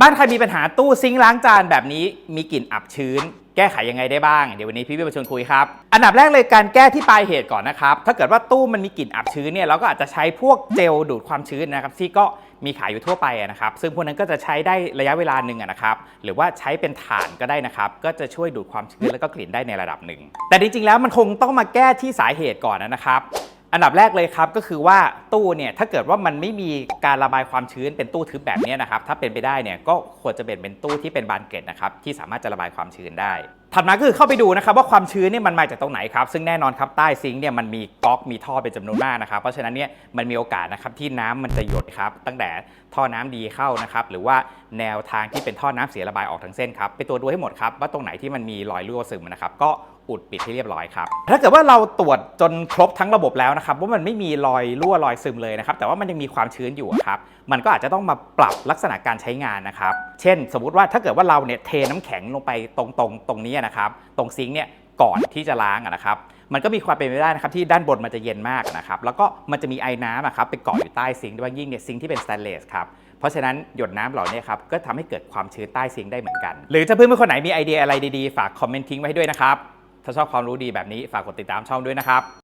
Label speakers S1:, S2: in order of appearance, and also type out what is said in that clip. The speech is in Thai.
S1: บ้านใครมีปัญหาตู้ซิงค์ล้างจานแบบนี้มีกลิ่นอับชื้น แก้ไขยังไงได้บ้าง เดี๋ยววันนี้พี่วิวมาชวนคุยครับ อันดับแรกเลยการแก้ที่ปลายเหตุก่อนนะครับ ถ้าเกิดว่าตู้มันมีกลิ่นอับชื้นเนี่ยเราก็อาจจะใช้พวกเจลดูดความชื้นนะครับที่ก็มีขายอยู่ทั่วไปนะครับ ซึ่งพวกนั้นก็จะใช้ได้ระยะเวลาหนึ่งนะครับ หรือว่าใช้เป็นถ่านก็ได้นะครับ ก็จะช่วยดูดความชื้นแล้วก็กลิ่นได้ในระดับหนึ่ง แต่จริงๆแล้วมันคงต้องมาแก้ที่สาเหตุก่อนนะครับ อันดับแรกเลยครับก็คือว่าตู้เนี่ยถ้าเกิดว่ามันไม่มีการระบายความชื้นเป็นตู้ทึบแบบนี้นะครับถ้าเป็นไปได้เนี่ยก็ควรจะเป็นเป็นตู้ที่เป็นบานเกล็ดนะครับที่สามารถจะระบายความชื้นได้ถัดมาคือเข้าไปดูนะครับว่าความชื้นเนี่ยมันมาจากตรงไหนครับซึ่งแน่นอนครับใต้ซิงค์เนี่ยมันมีก๊อกมีท่อเป็นจำนวนมากนะครับเพราะฉะนั้นเนี่ยมันมีโอกาสนะครับที่น้ำมันจะหยดครับตั้งแต่ท่อน้ำดีเข้านะครับหรือว่าแนวทางที่เป็นท่อน้ำเสียระบายออกทั้งเส้นครับไปตรวจดูให้หมดครับว่าตรงไหนที่มันมีรอยรั่วซึมนะครับก็ อุดปิดให้เรียบร้อยครับ ถ้าเกิดว่าเราตรวจจนครบทั้งระบบแล้วนะครับว่ามันไม่มีรอยรั่วรอยซึมเลยนะครับแต่ว่ามันยังมีความชื้นอยู่ครับมันก็อาจจะต้องมาปรับลักษณะการใช้งานนะครับ เช่น สมมุติว่าถ้าเกิดว่าเราเนี่ยเทน้ำแข็งลงไปตรงตรงตรงนี้นะครับตรงซิงค์เนี่ยก่อนที่จะล้างนะครับมันก็มีความเป็นไปได้นะครับที่ด้านบนมันจะเย็นมากนะครับแล้วก็มันจะมีไอ้น้ำอะครับไปเกาะอยู่ใต้ซิงค์ด้วยยิ่งเนี่ยซิงค์ที่เป็นสแตนเลสครับเพราะฉะนั้นหยดน้ำเหล่านี้ครับก็ทำให้เกิดความชื้นใต้ซิงค์ได้เหมือนกัน หรือถ้าเพื่อนๆคนไหนมีไอเดียอะไรดีๆ ฝากคอมเมนต์ทิ้งไว้ให้ด้วยนะครับ ถ้าชอบความรู้ดีแบบนี้ฝากกดติดตามช่องด้วยนะครับ